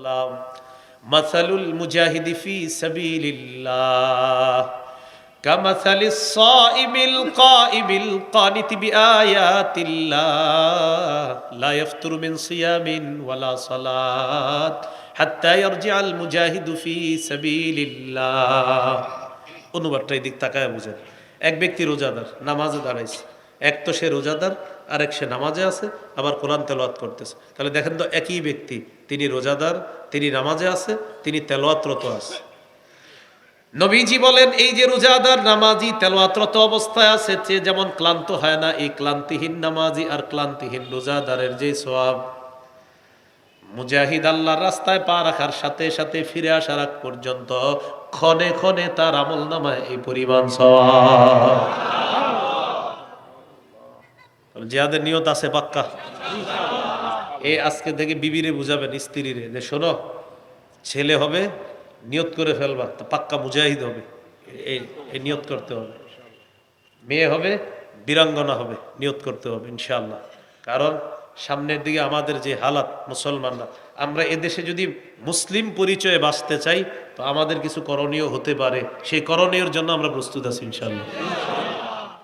ওয়াসাল্লাম মাসালুল মুজাহিদি ফি সাবিলিল্লাহ كمثل الصائم القائم القانت بآيات الله لا يفتر من صيام ولا صلاة حتى يرجع المجاهد في سبيل الله অনুবাদটা এই দিক তাকায় বুঝেন এক ব্যক্তি রোজাদার নামাজে দাঁড়াইছে এক তো সে রোজাদার আর এক সে নামাজে আছে, আবার কোরআন তেলাওয়াত করতেছে। তাহলে দেখেন তো একই ব্যক্তি, তিনি রোজাদার, তিনি নামাজে আছে, তিনি তেলাওয়াতরত আছে। নবীজি বলেন, এই যে রোজাদার, নামাজি তেলাওয়াতরত অবস্থায় আছে, সে যেমন ক্লান্ত হয় না, এই ক্লান্তিহীন নামাজি আর ক্লান্তিহীন রোজাদারের যে সোয়াব মুজাহিদ আল্লাহর রাস্তায় পা রাখার সাথে সাথে ফিরে আসার পর্যন্ত ক্ষণে ক্ষণে তার আমল নামায় এই পরিমাণ সওয়াব জিয়াদের নিয়ত আছে পাক্কা। এই আজকে থেকে বিবিরে বুঝাবেন, স্ত্রীরে যে শোনো, ছেলে হবে, নিয়ত করে ফেলবা, তো পাক্কা মুজাহিদ হবে এই নিয়ত করতে হবে। মেয়ে হবে, বীরাঙ্গনা হবে, নিয়ত করতে হবে, ইনশাআল্লাহ। কারণ সামনের দিকে আমাদের যে হালাত মুসলমানরা, আমরা এদেশে যদি মুসলিম পরিচয়ে বাঁচতে চাই, তো আমাদের কিছু করণীয় হতে পারে। সেই করণীয়র জন্য আমরা প্রস্তুত আছি, ইনশাআল্লাহ।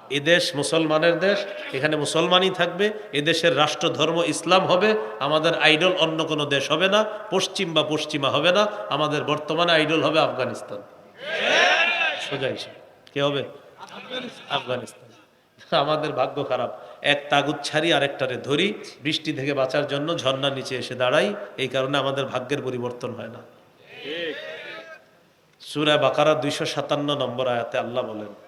এদেশ মুসলমানের দেশ এখানে মুসলমানই থাকবে এদেশের রাষ্ট্র ধর্ম ইসলাম হবে আমাদের আইডল অন্য কোনো দেশ হবে না পশ্চিম বা পশ্চিমা হবে না আমাদের বর্তমানে আইডল হবে আফগানিস্তান। সোজা হিসেবে। কে হবে? আফগানিস্তান। আমাদের ভাগ্য খারাপ। এক তাগুত ছাড়ি আরেকটারে ধরি বৃষ্টি থেকে বাঁচার জন্য ঝর্ণার নিচে এসে দাঁড়াই এই কারণে আমাদের ভাগ্যের পরিবর্তন হয় না। সুরা বাকারা দুইশো সাতান্ন নম্বর আয়াতে আল্লাহ বলেন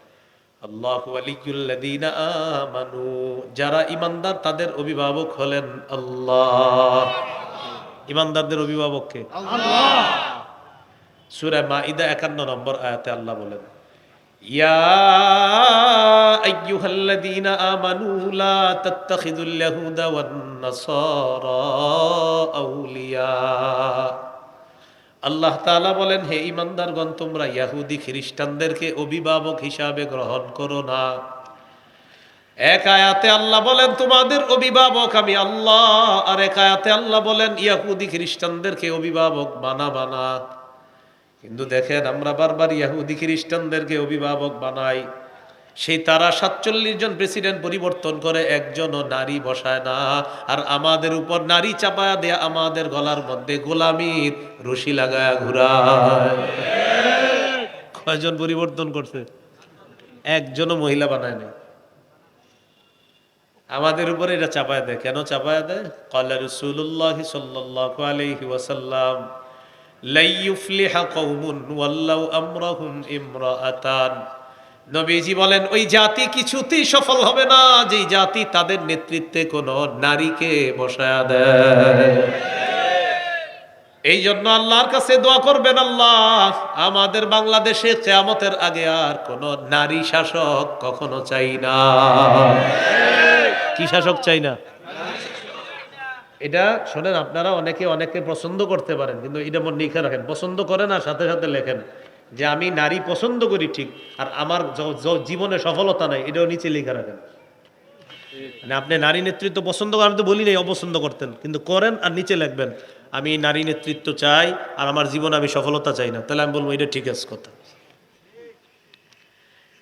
আমানু। যারা ইমানদার তাদের অভিভাবক হলেন আল্লাহ। ইমানদারদের অভিভাবক কে? সূরা মাইদা 51 নম্বর আয়াতে আল্লাহ বলেন ইয়া আল্লাহ তাআলা বলেন, হে ইমানদারগণ তোমরা ইয়াহুদি খ্রিস্টানদেরকে অভিভাবক হিসাবে গ্রহণ করো না। এক আয়াতে আল্লাহ বলেন, তোমাদের অভিভাবক আমি আল্লাহ। আর এক আয়াতে আল্লাহ বলেন, ইয়াহুদি খ্রিস্টানদেরকে অভিভাবক বানা বানা। কিন্তু দেখেন, আমরা বারবার ইয়াহুদি খ্রিস্টানদেরকে অভিভাবক বানাই। সেই তারা সাতচল্লিশ জন প্রেসিডেন্ট পরিবর্তন করে একজনও নারী বসায় না। আর আমাদের উপর নারী চাপায়া দেয়া আমাদের গলার মধ্যে গোলামির রশি লাগায়া ঘুরায়। কয়জন পরিবর্তন করছে? একজনও মহিলা বানায় নাই। আমাদের উপরে এটা চাপায় দেয়। কেন চাপায় দেয়? কল্লা রসুল্লাহ সাল্লাহ আলহি ওয়াসাল্লাম, লাইয়ুফলিহা কওমুন ওয়াল্লাউ আমরাহুম ইমরাআতান। নবীজি বলেন, ওই জাতি কিছুতেই সফল হবে না যে জাতি তাদের নেতৃত্বে কোনো নারীকে বসায়া দেয়। এই জন্য আল্লাহর কাছে দোয়া করবেন আল্লাহ, আমাদের বাংলাদেশে কেয়ামতের আগে আর কোন নারী শাসক কখনো চাই না। কি শাসক চাই না? এটা শোনেন, আপনারা অনেকে অনেকে পছন্দ করতে পারেন, কিন্তু এটা মনে লিখে রাখেন, পছন্দ করেন আর সাথে সাথে লেখেন। যে আমি নারী পছন্দ করি ঠিক, আর আমার জীবনে সফলতা নাই, এটাও নিচে লেখা রাখেন। মানে আপনি নারী নেতৃত্ব পছন্দ করেন তো বলি নাই, অপছন্দ করতেন, কিন্তু করেন আর নিচে লিখবেন, আমি নারী নেতৃত্ব চাই, আর আমার জীবনে আমি সফলতা চাই না। তাহলে আমি বলব, এটা ঠিক আছে কথা।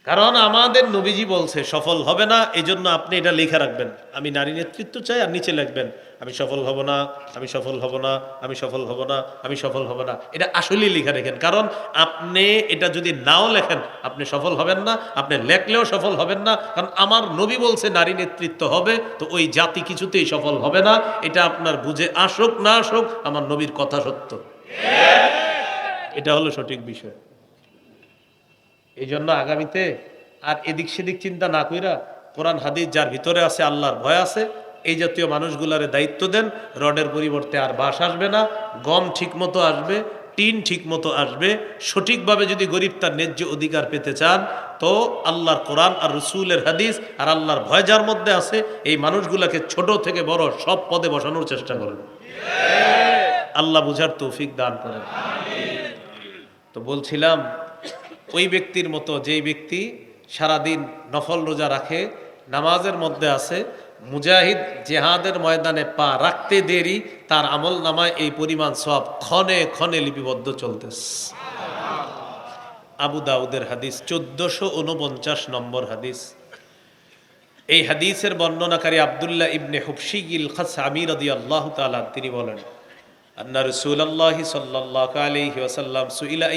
কারণ আমাদের নবীজি বলছে, সফল হবে না এই জন্য আপনি এটা লেখা রাখবেন। আমি নারী নেতৃত্ব চাই, আর নিচে লিখবেন, আমি সফল হব না, আমি সফল হব না, আমি সফল হব না, আমি সফল হব না। এটা আসলেই লেখা রেখেন, কারণ আপনি এটা যদি নাও লেখেন, আপনি সফল হবেন না, আপনি লেখলেও সফল হবেন না, কারণ আমার নবী বলছে, নারী নেতৃত্ব হবে, তো ওই জাতি কিছুতেই সফল হবে না, এটা আপনার বুঝে আসুক, না আসুক, আমার নবীর কথা সত্য। এটা হলো সঠিক বিষয়। এই জন্য আগামীতে আর এদিক সেদিক চিন্তা না কইরা কোরআন, হাদিস যার ভিতরে আছে, আল্লাহর ভয় আছে, এই জাতীয় মানুষগুলারে দায়িত্ব দেন, রডের পরিবর্তে আর বাস আসবে না, গম ঠিক মতো আসবে, টিন ঠিক মতো আসবে, সঠিকভাবে যদি গরিব তার ন্যায্য অধিকার পেতে চান, তো আল্লাহর কোরআন আর রসুলের হাদিস আর আল্লাহর ভয় যার মধ্যে আছে, এই মানুষগুলাকে ছোট থেকে বড় সব পদে বসানোর চেষ্টা করেন। আল্লাহ বুঝার তৌফিক দান করেন। তো বলছিলাম ওই ব্যক্তির মতো যেই ব্যক্তি সারাদিন নফল রোজা রাখে, নামাজের মধ্যে আছে, মুজাহিদ জেহাদের ময়দানে পা রাখতে দেরি, তার আমল নামায় এই পরিমাণ সব ক্ষণে ক্ষণে লিপিবদ্ধ চলতেছে। আবু দাউদের হাদিস, চোদ্দশো উনপঞ্চাশ নম্বর হাদিস। এই হাদিসের বর্ণনাকারী আবদুল্লাহ ইবনে হুবশিগিল খাস আমির আল্লাহ তাআলা তিনি বলেন, আন্না রাসূলুল্লাহি সাল্লাল্লাহু আলাইহি ওয়াসাল্লাম সুইলা